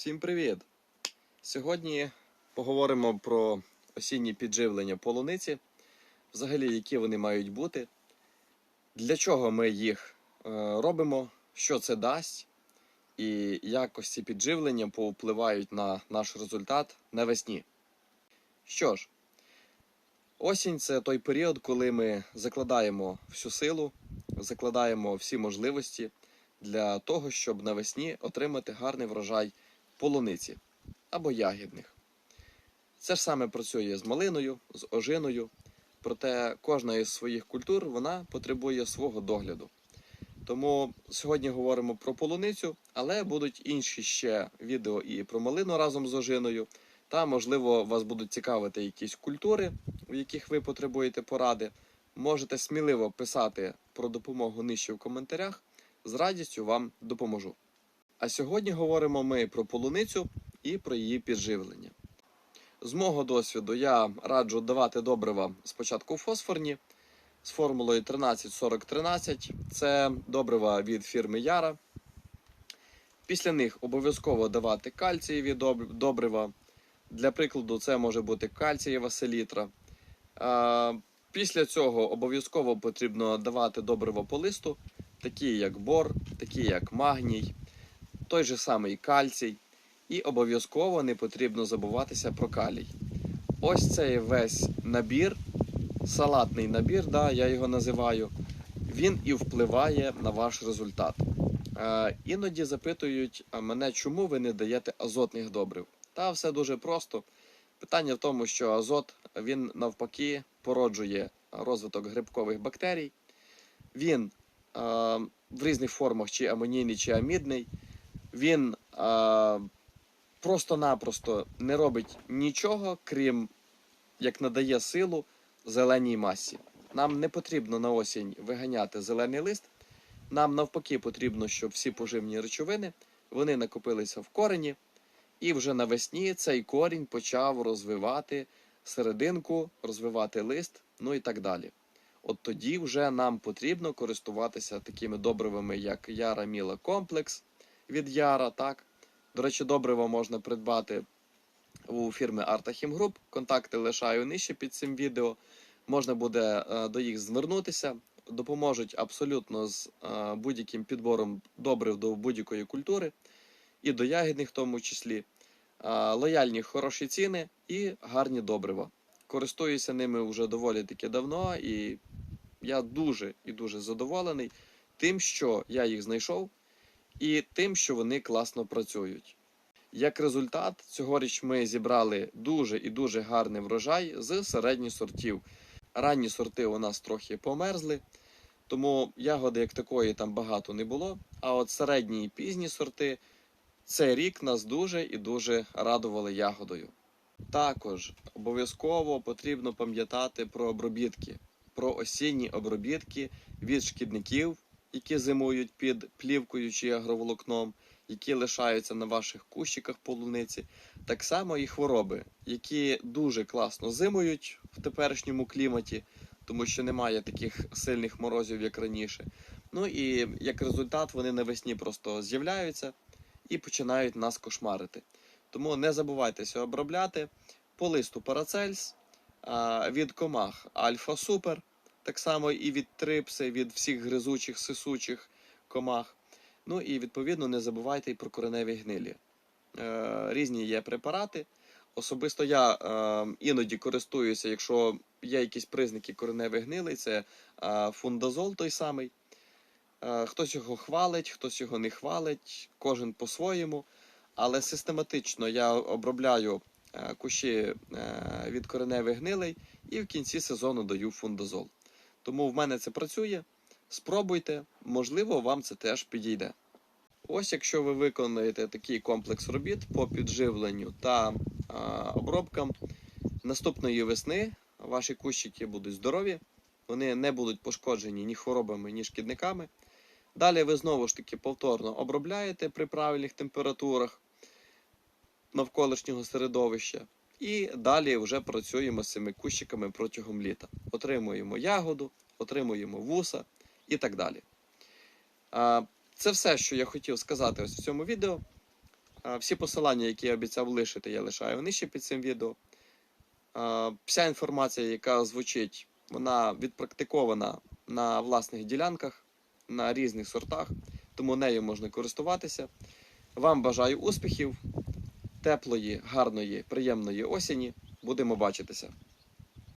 Всім привіт! Сьогодні поговоримо про осінні підживлення полуниці, взагалі, які вони мають бути, для чого ми їх е, робимо, що це дасть, і як ось ці підживлення повпливають на наш результат навесні. Що ж, осінь це той період, коли ми закладаємо всю силу, закладаємо всі можливості для того, щоб навесні отримати гарний врожай полуниці або ягідних. Це ж саме працює з малиною, з ожиною, проте кожна із своїх культур вона потребує свого догляду. Тому сьогодні говоримо про полуницю, але будуть інші ще відео і про малину разом з ожиною. Та, можливо, вас будуть цікавити якісь культури, в яких ви потребуєте поради. Можете сміливо писати про допомогу нижче в коментарях. З радістю вам допоможу. А сьогодні говоримо ми про полуницю і про її підживлення. З мого досвіду я раджу давати добрива спочатку фосфорні з формулою 13-40-13. Це добрива від фірми Яра. Після них обов'язково давати кальцієві добрива. Для прикладу, це може бути кальцієва селітра. Після цього обов'язково потрібно давати добрива по листу, такі як бор, такі як магній, той же самий кальцій. І обов'язково не потрібно забуватися про калій. Ось цей весь набір, салатний набір, да, я його називаю, він і впливає на ваш результат. Е, іноді запитують мене, чому ви не даєте азотних добрив. Та все дуже просто. Питання в тому, що азот він навпаки породжує розвиток грибкових бактерій. Він е, в різних формах, чи амонійний, чи амідний, він е, просто-напросто не робить нічого, крім як надає силу зеленій масі. Нам не потрібно на осінь виганяти зелений лист. Нам навпаки потрібно, щоб всі поживні речовини вони накопилися в корені, і вже навесні цей корінь почав розвивати серединку, розвивати лист, ну і так далі. От тоді вже нам потрібно користуватися такими добривами, як Яра Міла Комплекс від Яра. Так? До речі, добриво можна придбати у фірми Artachim Group. Контакти лишаю нижче під цим відео. Можна буде е, до їх звернутися. Допоможуть абсолютно з е, будь-яким підбором добрив до будь-якої культури, і до ягідних в тому числі. Е, Лояльні хороші ціни і гарні добрива. Користуюся ними вже доволі таки давно, і я дуже і дуже задоволений тим, що я їх знайшов, і тим, що вони класно працюють. Як результат, цьогоріч ми зібрали дуже і дуже гарний врожай з середніх сортів. Ранні сорти у нас трохи померзли, тому ягоди як такої там багато не було. А от середні і пізні сорти цей рік нас дуже і дуже радували ягодою. Також обов'язково потрібно пам'ятати про обробітки, про осінні обробітки від шкідників, які зимують під плівкою чи агроволокном, які лишаються на ваших кущиках полуниці, так само і хвороби, які дуже класно зимують в теперішньому кліматі, тому що немає таких сильних морозів, як раніше. Ну і як результат вони навесні просто з'являються і починають нас кошмарити. Тому не забувайтеся обробляти по листу Парацельс, від комах Альфа Супер, так само і від трипси, від всіх гризучих, сисучих комах. Ну і відповідно не забувайте і про кореневі гнилі. Е, різні є препарати. Особисто я е, іноді користуюся, якщо є якісь признаки кореневих гнилей, це е, фундазол той самий. Е, хтось його хвалить, хтось його не хвалить, кожен по-своєму. Але систематично я обробляю е, кущі е, від кореневих гнилей і в кінці сезону даю фундазол. Тому в мене це працює. Спробуйте, можливо, вам це теж підійде. Ось якщо ви виконаєте такий комплекс робіт по підживленню та а, обробкам, наступної весни ваші кущики будуть здорові, вони не будуть пошкоджені ні хворобами, ні шкідниками. Далі ви знову ж таки повторно обробляєте при правильних температурах навколишнього середовища. І далі вже працюємо з цими кущиками протягом літа. Отримуємо ягоду, отримуємо вуса і так далі. Це все, що я хотів сказати ось в цьому відео. Всі посилання, які я обіцяв лишити, я лишаю нижче під цим відео. Вся інформація, яка звучить, вона відпрактикована на власних ділянках, на різних сортах, тому нею можна користуватися. Вам бажаю успіхів, теплої, гарної, приємної осені. Будемо бачитися.